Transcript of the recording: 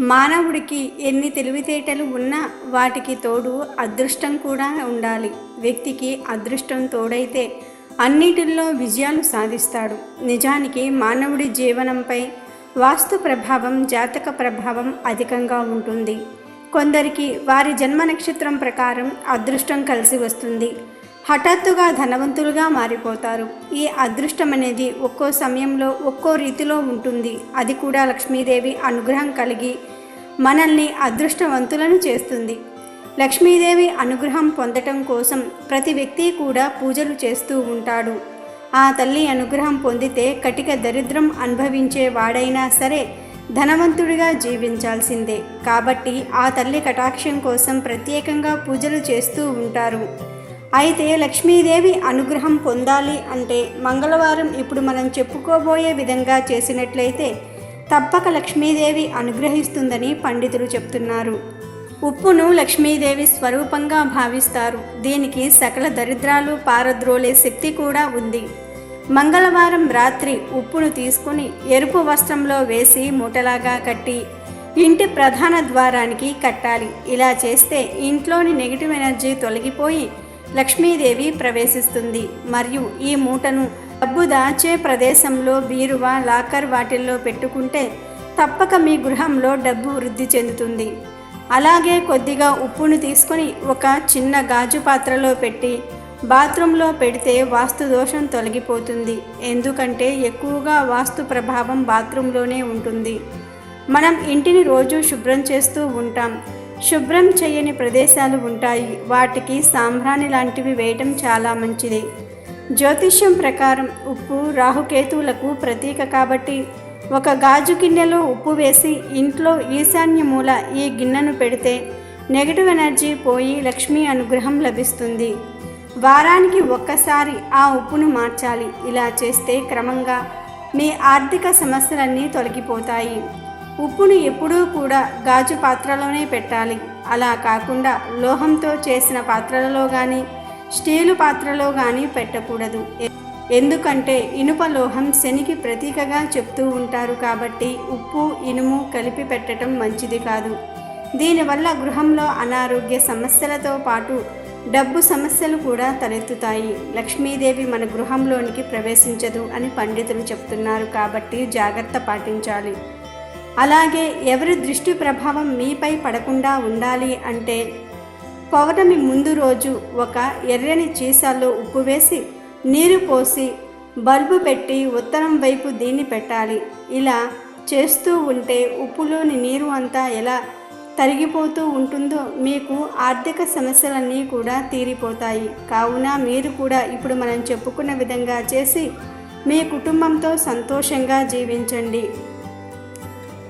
మానవుడికి ఎన్ని తెలివితేటలు ఉన్నా వాటికి తోడు అదృష్టం కూడా ఉండాలి. వ్యక్తికి అదృష్టం తోడైతే అన్నిటిల్లో విజయాలు సాధిస్తాడు. నిజానికి మానవుడి జీవనంపై వాస్తు ప్రభావం జాతక ప్రభావం అధికంగా ఉంటుంది. కొందరికి వారి జన్మ నక్షత్రం ప్రకారం అదృష్టం కలిసి వస్తుంది. హఠాత్తుగా ధనవంతులుగా మారిపోతారు. ఈ అదృష్టం అనేది ఒక్కో సమయంలో ఒక్కో రీతిలో ఉంటుంది. అది కూడా లక్ష్మీదేవి అనుగ్రహం కలిగి మనల్ని అదృష్టవంతులను చేస్తుంది. లక్ష్మీదేవి అనుగ్రహం పొందటం కోసం ప్రతి వ్యక్తి కూడా పూజలు చేస్తూ ఉంటాడు. ఆ తల్లి అనుగ్రహం పొందితే కటిక దరిద్రం అనుభవించే వాడైనా సరే ధనవంతుడిగా జీవించాల్సిందే. కాబట్టి ఆ తల్లి కటాక్షం కోసం ప్రత్యేకంగా పూజలు చేస్తూ ఉంటారు. అయితే లక్ష్మీదేవి అనుగ్రహం పొందాలి అంటే మంగళవారం ఇప్పుడు మనం చెప్పుకోబోయే విధంగా చేసినట్లయితే తప్పక లక్ష్మీదేవి అనుగ్రహిస్తుందని పండితులు చెప్తున్నారు. ఉప్పును లక్ష్మీదేవి స్వరూపంగా భావిస్తారు. దీనికి సకల దరిద్రాలు పారద్రోలే శక్తి కూడా ఉంది. మంగళవారం రాత్రి ఉప్పును తీసుకుని ఎరుపు వస్త్రంలో వేసి మూటలాగా కట్టి ఇంటి ప్రధాన ద్వారానికి కట్టాలి. ఇలా చేస్తే ఇంట్లోని నెగిటివ్ ఎనర్జీ తొలగిపోయి లక్ష్మీదేవి ప్రవేశిస్తుంది. మరియు ఈ మూటను డబ్బు దాచే ప్రదేశంలో బీరువా లాకర్ వాటిల్లో పెట్టుకుంటే తప్పక మీ గృహంలో డబ్బు వృద్ధి చెందుతుంది. అలాగే కొద్దిగా ఉప్పును తీసుకొని ఒక చిన్న గాజు పాత్రలో పెట్టి బాత్రూంలో పెడితే వాస్తు దోషం తొలగిపోతుంది. ఎందుకంటే ఎక్కువగా వాస్తు ప్రభావం బాత్రూంలోనే ఉంటుంది. మనం ఇంటిని రోజు శుభ్రం చేస్తూ ఉంటాం. శుభ్రం చేయని ప్రదేశాలు ఉంటాయి. వాటికి సాంబ్రాణి లాంటివి వేయటం చాలా మంచిది. జ్యోతిష్యం ప్రకారం ఉప్పు రాహుకేతువులకు ప్రతీక కాబట్టి ఒక గాజు గిన్నెలో ఉప్పు వేసి ఇంట్లో ఈశాన్య మూల ఈ గిన్నెను పెడితే నెగటివ్ ఎనర్జీ పోయి లక్ష్మీ అనుగ్రహం లభిస్తుంది. వారానికి ఒక్కసారి ఆ ఉప్పును మార్చాలి. ఇలా చేస్తే క్రమంగా మీ ఆర్థిక సమస్యలన్నీ తొలగిపోతాయి. ఉప్పును ఎప్పుడూ కూడా గాజు పాత్రలోనే పెట్టాలి. అలా కాకుండా లోహంతో చేసిన పాత్రలలో కానీ స్టీలు పాత్రలో కానీ పెట్టకూడదు. ఎందుకంటే ఇనుప లోహం శనికి ప్రతీకగా చెప్తూ ఉంటారు కాబట్టి ఉప్పు ఇనుము కలిపి పెట్టడం మంచిది కాదు. దీనివల్ల గృహంలో అనారోగ్య సమస్యలతో పాటు డబ్బు సమస్యలు కూడా తలెత్తుతాయి. లక్ష్మీదేవి మన గృహంలోనికి ప్రవేశించదు అని పండితులు చెప్తున్నారు కాబట్టి జాగ్రత్త పాటించాలి. అలాగే ఎవరి దృష్టి ప్రభావం మీపై పడకుండా ఉండాలి అంటే పౌర్ణమి ముందు రోజు ఒక ఎర్రని చీసాల్లో ఉప్పు వేసి నీరు పోసి బల్బు పెట్టి ఉత్తరం వైపు దీన్ని పెట్టాలి. ఇలా చేస్తూ ఉంటే ఉప్పులోని నీరు అంతా ఎలా తరిగిపోతూ ఉంటుందో మీకు ఆర్థిక సమస్యలన్నీ కూడా తీరిపోతాయి. కావున మీరు కూడా ఇప్పుడు మనం చెప్పుకున్న విధంగా చేసి మీ కుటుంబంతో సంతోషంగా జీవించండి.